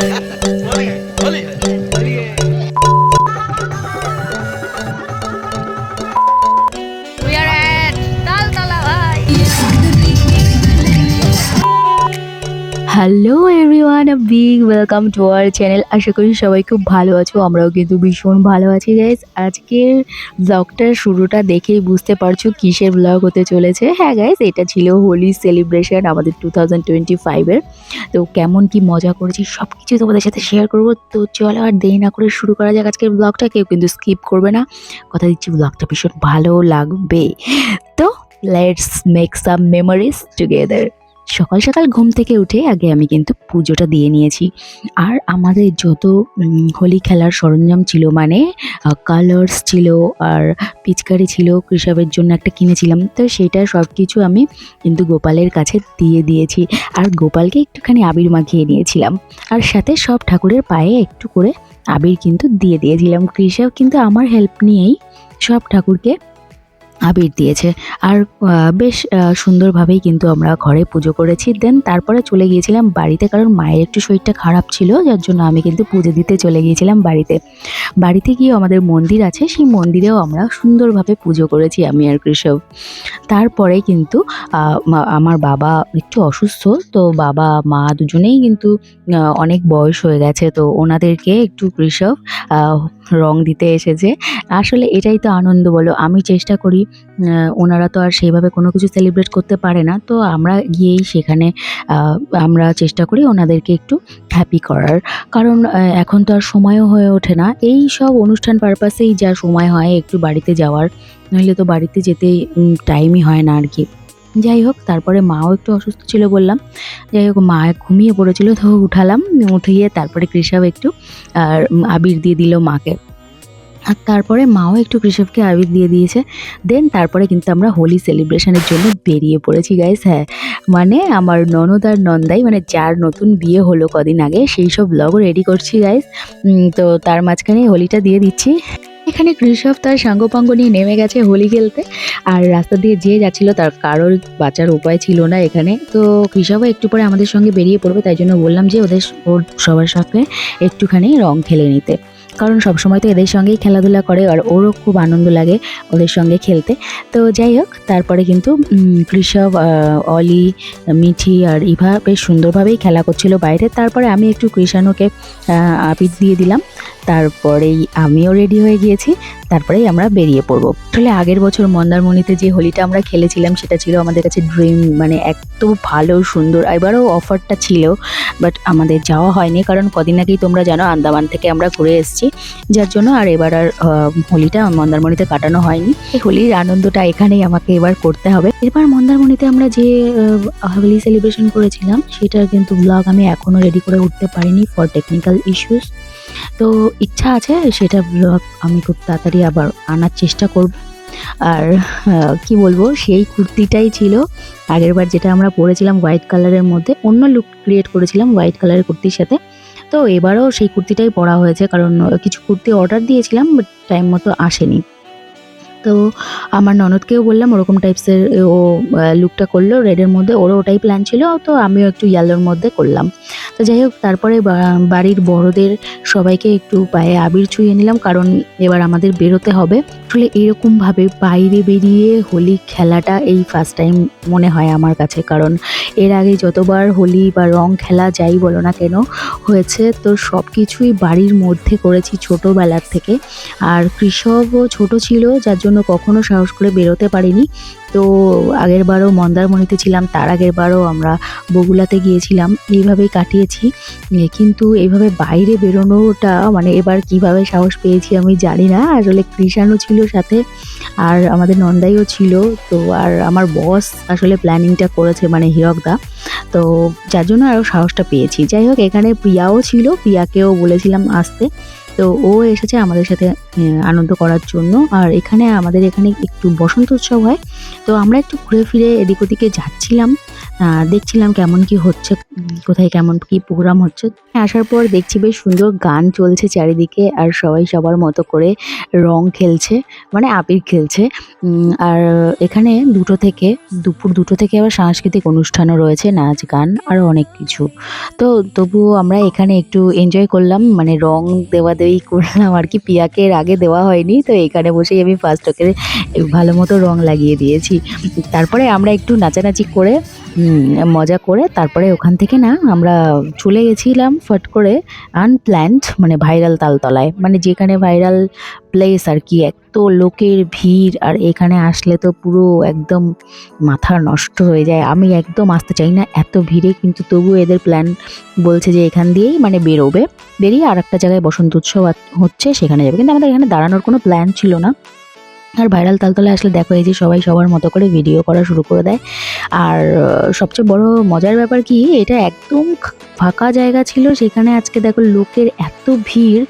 Ha ha ha! Hello everyone big welcome to our channel আশা করি সবাই খুব ভালো আছো, আমরাও কিন্তু ভীষণ ভালো আছি গাইজ আজকের ব্লগটার শুরুটা দেখেই বুঝতে পারছ কিসের ব্লগ হতে চলেছে। হ্যাঁ গাইজ এটা ছিল হোলি সেলিব্রেশন আমাদের টু থাউজেন্ড টোয়েন্টি ফাইভের তো কেমন কি মজা করেছি সব কিছু তোমাদের সাথে শেয়ার করব। তো চলো আর দেরি না করে শুরু করা যাক আজকের ব্লগটা কেউ কিন্তু স্কিপ করবে না। কথা দিচ্ছি ব্লগটা ভীষণ ভালো লাগবে। তো let's make some memories together সকাল সকাল ঘুম থেকে উঠে আগে আমি কিন্তু পুজোটা দিয়ে নিয়েছি। আর আমাদের যত হোলি খেলার সরঞ্জাম ছিল মানে কালার্স ছিল আর পিচকারি ছিল, কৃষকের জন্য একটা কিনেছিলাম, তো সেটা সব কিছু আমি কিন্তু গোপালের কাছে দিয়ে দিয়েছি। আর গোপালকে একটুখানি আবির মাখিয়ে নিয়েছিলাম। আর সাথে সব ঠাকুরের পায়ে একটু করে আবির কিন্তু দিয়ে দিয়েছিলাম। কৃষক কিন্তু আমার হেল্প নিয়েই সব ঠাকুরকে আবির দিয়েছে। আর বেশ সুন্দরভাবেই কিন্তু আমরা ঘরে পুজো করেছি। দেন তারপরে চলে গিয়েছিলাম বাড়িতে। কারণ মায়ের একটু শরীরটা খারাপ ছিল, যার জন্য আমি কিন্তু পুজো দিতে চলে গিয়েছিলাম বাড়িতে। বাড়িতে গিয়ে আমাদের মন্দির আছে, সেই মন্দিরেও আমরা সুন্দরভাবে পুজো করেছি আমি আর কৃষক। তারপরে কিন্তু আমার বাবা একটু অসুস্থ, তো বাবা, মা দুজনেই কিন্তু অনেক বয়স হয়ে গেছে, তো ওনাদেরকে একটু কৃষক রং দিতে এসেছে। আসলে এটাই তো আনন্দ বলো, আমি চেষ্টা করি ওনারা তো আর সেইভাবে কোনো কিছু সেলিব্রেট করতে পারে না। তো আমরা গিয়েই সেখানে আমরা চেষ্টা করি ওনাদেরকে একটু হ্যাপি করার। কারণ এখন তো আর সময়ও হয়ে ওঠে না। এই সব অনুষ্ঠান পারপাসেই যা সময় হয় একটু বাড়িতে যাওয়ার, নইলে তো বাড়িতে যেতে টাইমই হয় না আর কি যাই হোক, তারপরে মাও একটু অসুস্থ ছিল বললাম। যাই হোক, মা ঘুমিয়ে পড়েছিল, তো উঠালাম, উঠিয়ে তারপরে কৃষক একটু, আর আবির দিয়ে দিল মাকে। আর তারপরে মাও একটু কৃষককে আবির দিয়ে দিয়েছে। দেন তারপরে কিন্তু আমরা হোলি সেলিব্রেশনের জন্য বেরিয়ে পড়েছি গাইস হ্যাঁ। মানে আমার ননদ আর নন্দাই মানে যার নতুন বিয়ে হলো কদিন আগে, সেই সব ব্লগও রেডি করছি গাইস তো তার মাঝখানে হোলিটা দিয়ে দিচ্ছি। এখানে কৃষক তার সাঙ্গপাঙ্গ নিয়ে নেমে গেছে হোলি খেলতে। আর রাস্তা দিয়ে যে যাচ্ছিল তার কারোর বাঁচার উপায় ছিল না এখানে। তো কৃষকও একটু পরে আমাদের সঙ্গে বেরিয়ে পড়বে, তাই জন্য বললাম যে ওদের, ওর সবার সঙ্গে একটুখানি রং খেলে নিতে। কারণ সবসময় তো এদের সঙ্গেই খেলাধুলা করে আর ওরও খুব আনন্দ লাগে ওদের সঙ্গে খেলতে। তো যাই হোক, তারপরে কিন্তু কৃষভ অলি, মিঠি আর ইভা বেশ সুন্দরভাবেই খেলা করছিল বাইরে। তারপরে আমি একটু কৃষাণুকে আবির দিয়ে দিলাম। তারপরেই আমিও রেডি হয়ে গিয়েছি, তারপরেই আমরা বেরিয়ে পড়ব। আসলে আগের বছর মন্দারমণিতে যে হোলিটা আমরা খেলেছিলাম, সেটা ছিল আমাদের কাছে ড্রিম মানে এত ভালো, সুন্দর, এবারও অফারটা ছিল বাট আমাদের যাওয়া হয়নি, কারণ কদিন আগেই তোমরা জানো আন্দামান থেকে আমরা ঘুরে এসেছি। যার জন্য আর এবার আর হোলিটা মন্দারমণিতে কাটানো হয়নি। এই হোলির আনন্দটা এখানেই আমাকে এবার করতে হবে। এবার মন্দারমণিতে আমরা যে হোলি সেলিব্রেশন করেছিলাম সেটার কিন্তু ব্লগ আমি এখনও রেডি করে উঠতে পারিনি ফর টেকনিক্যাল ইস্যুস তো ইচ্ছা আছে, সেটা ব্লগ আমি খুব তাড়াতাড়ি আবার আনার চেষ্টা করব। আর কি বলব, সেই কুর্তিটাই ছিল। আগেরবার যেটা আমরা পরেছিলাম হোয়াইট কালারের মধ্যে, অন্য লুক ক্রিয়েট করেছিলাম হোয়াইট কালারের কুর্তির সাথে। তো এবারও সেই কুর্তিটাই পরা হয়েছে, কারণ কিছু কুর্তি অর্ডার দিয়েছিলাম, বাট টাইম মতো আসেনি। তো আমার ননদকেও বললাম ওরকম টাইপসের ও লুকটা করল রেডের মধ্যে, ওরও ওটাই প্ল্যান ছিল, তো আমিও একটু ইয়েলোর মধ্যে করলাম। তো যাই হোক, তারপরে বাড়ির বড়দের সবাইকে একটু পায়ে আবির ছুঁয়ে নিলাম, কারণ এবার আমাদের বেরোতে হবে। আসলে এরকমভাবে বাইরে বেরিয়ে হোলি খেলাটা এই ফার্স্ট টাইম মনে হয় আমার কাছে, কারণ এর আগে যতবার হোলি বা রং খেলা যাই বলো না কেন হয়েছে, তো সব কিছুই বাড়ির মধ্যে করেছি ছোটোবেলার থেকে। আর কৃষকও ছোট ছিল, যার জন্য কখনো সাহস করে বেরোতে পারিনি। তো আগের বারও মন্দারমণিতে ছিলাম, তার আগের বারও আমরা বগুলাতে গিয়েছিলাম, এইভাবেই কাটিয়েছি। কিন্তু এইভাবে বাইরে বেরোনোটা মানে এবার কীভাবে সাহস পেয়েছি আমি জানি না। আসলে কৃষাণও ছিল সাথে, আর আমাদের নন্দাইও ছিল, তো আর আমার বস আসলে প্ল্যানিংটা করেছে মানে হিরকদা তো যার জন্য আরও সাহসটা পেয়েছি। যাই হোক, এখানে প্রিয়াও ছিল, প্রিয়াকেও বলেছিলাম আসতে। তো ও এসেছে আমাদের সাথে আনন্দ করার জন্য। আর এখানে আমাদের এখানে একটু বসন্ত উৎসব হয় তো আমরা একটু ঘুরে ফিরে এদিক ওদিকে যাচ্ছিলাম। দেখছিলাম কেমন কি হচ্ছে, কোথায় কেমন কি প্রোগ্রাম হচ্ছে। আসার পর দেখছি বেশ সুন্দর গান চলছে চারিদিকে আর সবাই সবার মতো করে রং খেলছে মানে আবির খেলছে। আর এখানে দুটো থেকে, দুপুর দুটো থেকে আবার সাংস্কৃতিক অনুষ্ঠানও রয়েছে, নাচ, গান আরও অনেক কিছু। তো তবুও আমরা এখানে একটু এনজয় করলাম মানে রং দেওয়া দেওয়ি করলাম আর কি, পিয়াকে এর আগে দেওয়া হয়নি, তো এখানে বসেই আমি ফার্স্ট ওকে ভালো মতো রং লাগিয়ে দিয়েছি। তারপরে আমরা একটু নাচানাচি করে মজা করে তারপরে ওখান থেকে না আমরা চলে গেছিলাম ফট করে আনপ্ল্যান্ড মানে ভাইরাল তালতলায়। মানে যেখানে ভাইরাল প্লেস আর কি, এত লোকের ভিড় আর এখানে আসলে তো পুরো একদম মাথা নষ্ট হয়ে যায়। আমি একদম আসতে চাই না এত ভিড়ে, কিন্তু তবু এদের প্ল্যান বলছে যে এখান দিয়েই মানে বেরোবে। বেরিয়ে আর একটা জায়গায় বসন্ত উৎসব হচ্ছে, সেখানে যাবে। কিন্তু আমাদের এখানে দাঁড়ানোর কোনো প্ল্যান ছিল না। আর ভাইরাল তালতলায় আসলে দেখো, এই যে সবাই সবার মতো করে ভিডিও করা শুরু করে দেয়। আর সবচেয়ে বড় মজার ব্যাপার কি, এটা একদম ফাঁকা জায়গা ছিল, সেখানে আজকে দেখো লোকের এত ভিড়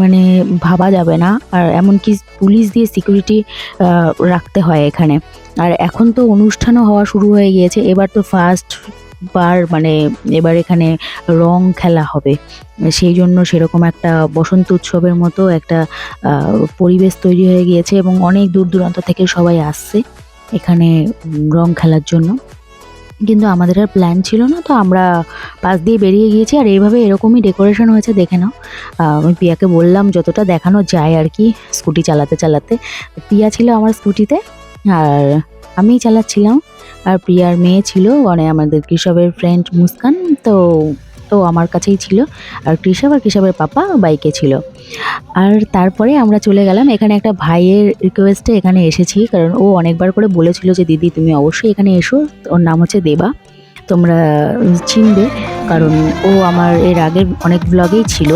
মানে ভাবা যাবে না। আর এমনকি পুলিশ দিয়ে সিকিউরিটি রাখতে হয় এখানে। আর এখন তো অনুষ্ঠানও হওয়া শুরু হয়ে গিয়েছে, এবার তো ফার্স্ট বার মানে এবার এখানে রং খেলা হবে। সেই জন্য সেরকম একটা বসন্ত উৎসবের মতো একটা পরিবেশ তৈরি হয়ে গিয়েছে এবং অনেক দূর দূরান্ত থেকে সবাই আসছে এখানে রং খেলার জন্য। কিন্তু আমাদের আর প্ল্যান ছিল না, তো আমরা পাশ দিয়ে বেরিয়ে গিয়েছি আর এইভাবে এরকমই ডেকোরেশন হয়েছে, দেখে নাও। আমি পিয়াকে বললাম যতটা দেখানো যায় আর কি, স্কুটি চালাতে চালাতে। পিয়া ছিল আমার স্কুটিতে আর আমি চালাচ্ছিলাম। আর প্রিয়ার মেয়ে ছিল মানে আমাদের কৃষবের ফ্রেন্ড মুস্কান, তো তো আমার কাছেই ছিল। আর কৃষব আর কৃষবের পাপা বাইকে ছিল। আর তারপরে আমরা চলে গেলাম। এখানে একটা ভাইয়ের রিকোয়েস্টে এখানে এসেছি। কারণ ও অনেকবার করে বলেছিল যে, দিদি, তুমি অবশ্যই এখানে এসো। ওর নাম হচ্ছে দেবা। তোমরা চিনবে। কারণ ও আমার এর আগের অনেক ব্লগেই ছিল।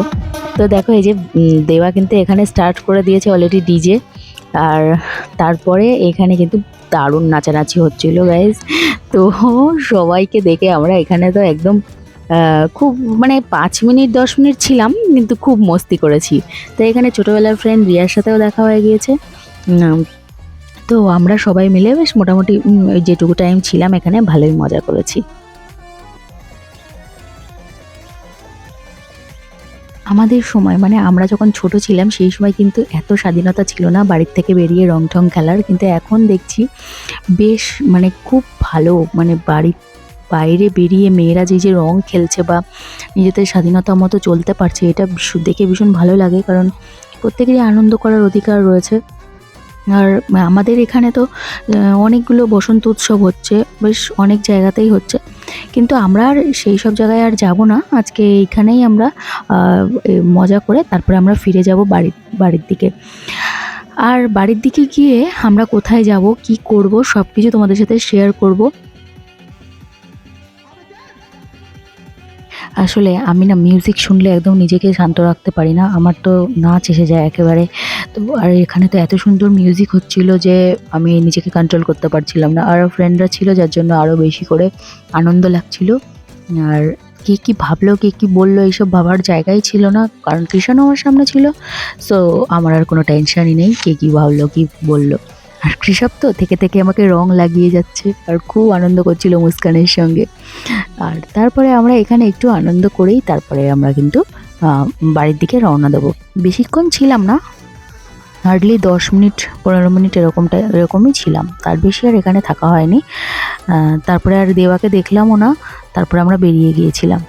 তো দেখো, এই যে দেবা কিন্তু এখানে স্টার্ট করে দিয়েছে অলরেডি ডিজে আর তারপরে এখানে কিন্তু দারুণ নাচানাচি হচ্ছিল গাইজ তো সবাইকে দেখে আমরা এখানে তো একদম খুব মানে পাঁচ মিনিট, দশ মিনিট ছিলাম, কিন্তু খুব মস্তি করেছি। তো এখানে ছোটোবেলার ফ্রেন্ড রিয়ার সাথেও দেখা হয়ে গিয়েছে। তো আমরা সবাই মিলে বেশ মোটামুটি যেটুকু টাইম ছিলাম এখানে, ভালোই মজা করেছি। আমাদের সময় মানে আমরা যখন ছোট ছিলাম, সেই সময় কিন্তু এত স্বাধীনতা ছিল না, বাড়ির থেকে বেরিয়ে রং ঠং খেলার। কিন্তু এখন দেখছি বেশ মানে খুব ভালো মানে বাড়ির বাইরে বেরিয়ে মেয়েরা যে যে রং খেলছে বা নিজেদের স্বাধীনতা মতো চলতে পারছে, এটা দেখে ভীষণ ভালো লাগে। কারণ প্রত্যেকেরই আনন্দ করার অধিকার রয়েছে। আর আমাদের এখানে তো অনেকগুলো বসন্ত উৎসব হচ্ছে, বেশ অনেক জায়গাতেই হচ্ছে। কিন্তু আমরা আর সেই সব জায়গায় আর যাব না। আজকে এইখানেই আমরা মজা করে তারপরে আমরা ফিরে যাব বাড়ির বাড়ির দিকে। আর বাড়ির দিকে গিয়ে আমরা কোথায় যাব, কি করব সব কিছু তোমাদের সাথে শেয়ার করব। আসলে আমি না মিউজিক শুনলে একদম নিজেকে শান্ত রাখতে পারি না। আমার তো নাচ এসে যায় একেবারে। তো আর এখানে তো এত সুন্দর মিউজিক হচ্ছিল যে আমি নিজেকে কন্ট্রোল করতে পারছিলাম না। আর ফ্রেন্ডরা ছিল, যার জন্য আরও বেশি করে আনন্দ লাগছিল। আর কে কী ভাবলো, কে কী বলল, এইসব ভাবার জায়গাই ছিল না। কারণ কৃষণ আমার সামনে ছিল। সো আমার আর কোনো টেনশনই নেই, কে কী ভাবলো, কী বলল। আর কৃষক তো থেকে থেকে আমাকে রং লাগিয়ে যাচ্ছে আর খুব আনন্দ করছিল মুস্কানের সঙ্গে। আর তারপরে আমরা এখানে একটু আনন্দ করেই তারপরে আমরা কিন্তু বাড়ির দিকে রওনা দেবো। বেশিক্ষণ ছিলাম না হার্ডলি দশ মিনিট, পনেরো মিনিট এরকমটা, এরকমই ছিলাম। তার বেশি আর এখানে থাকা হয়নি। তারপরে আর দেওয়াকে দেখলামও না, তারপরে আমরা বেরিয়ে গিয়েছিলাম।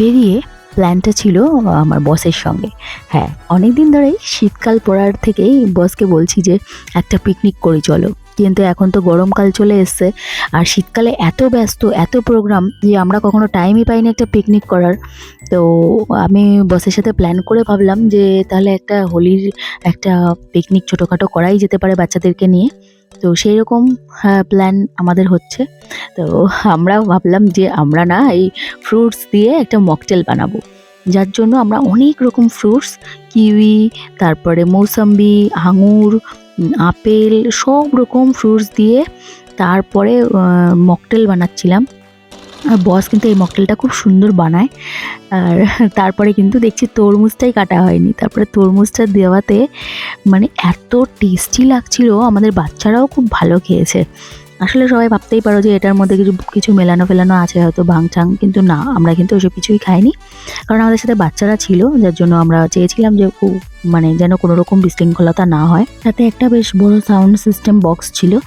বেরিয়ে প্ল্যানটা ছিল আমার বসের সঙ্গে। হ্যাঁ অনেক দিন ধরেই শীতকাল পড়ার থেকেই বসকে বলছি যে, একটা পিকনিক করে, চলো। কিন্তু এখন তো গরমকাল চলে এসছে। আর শীতকালে এত ব্যস্ত, এত প্রোগ্রাম যে আমরা কখনো টাইমই পাইনি একটা পিকনিক করার। তো আমি বসের সাথে প্ল্যান করে ভাবলাম যে তাহলে একটা হোলির একটা পিকনিক ছোটোখাটো করাই যেতে পারে বাচ্চাদেরকে নিয়ে। তো সেই রকম প্ল্যান আমাদের হচ্ছে। তো আমরাও ভাবলাম যে আমরা না এই ফ্রুটস দিয়ে একটা মকটেল বানাবো। যার জন্য আমরা অনেক রকম ফ্রুটস কিউই তারপরে মৌসাম্বি, আঙুর আপেল, সব রকম ফ্রুটস দিয়ে তারপরে মকটেল বানাচ্ছিলাম। আর বস কিন্তু এই মকটেলটা খুব সুন্দর বানায়। আর তারপরে কিন্তু দেখছি তরমুজটাই কাটা হয়নি। তারপরে তরমুজটা দেওয়াতে মানে এত টেস্টি লাগছিল, আমাদের বাচ্চারাও খুব ভালো খেয়েছে। আসলে সবাই ভাবতেই পারো যে এটার মধ্যে কিছু কিছু মেলানো ফেলানো আছে হয়তো ভাংচাং কিন্তু না, আমরা কিন্তু ওসব কিছুই খাইনি। কারণ আমাদের সাথে বাচ্চারা ছিল, যার জন্য আমরা চেয়েছিলাম যে মানে যেন কোনো রকম বিশৃঙ্খলতা না হয়। তাতে একটা বেশ বড় সাউন্ড সিস্টেম বক্স ছিল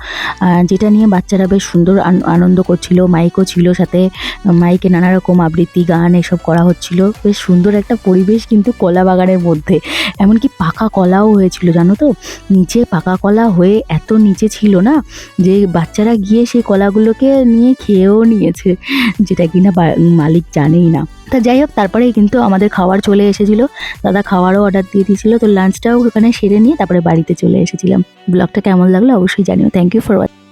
যেটা নিয়ে বাচ্চারা বেশ সুন্দর আন- আনন্দ করছিল মাইকও ছিল সাথে মাইকে নানা রকম আবৃত্তি, গান এসব করা হচ্ছিল। বেশ সুন্দর একটা পরিবেশ কিন্তু কলা বাগানের মধ্যে। এমনকি পাকা কলাও হয়েছিল, জানো তো? নিচে পাকা কলা হয়ে এত নিচে ছিল না, যে বাচ্চারা গিয়ে সেই কলাগুলোকে নিয়ে খেয়েও নিয়েছে, যেটা কিনা মালিক জানেই না। তা যাই হোক, তারপরেই কিন্তু আমাদের খাবার চলে এসেছিল। দাদা খাওয়ারও অর্ডার দিয়ে দিয়েছিল, তো লাঞ্চটাও ওখানে সেরে নিয়ে তারপরে বাড়িতে চলে এসেছিলাম। ব্লগটা কেমন লাগল অবশ্যই জানিও। Thank you for watching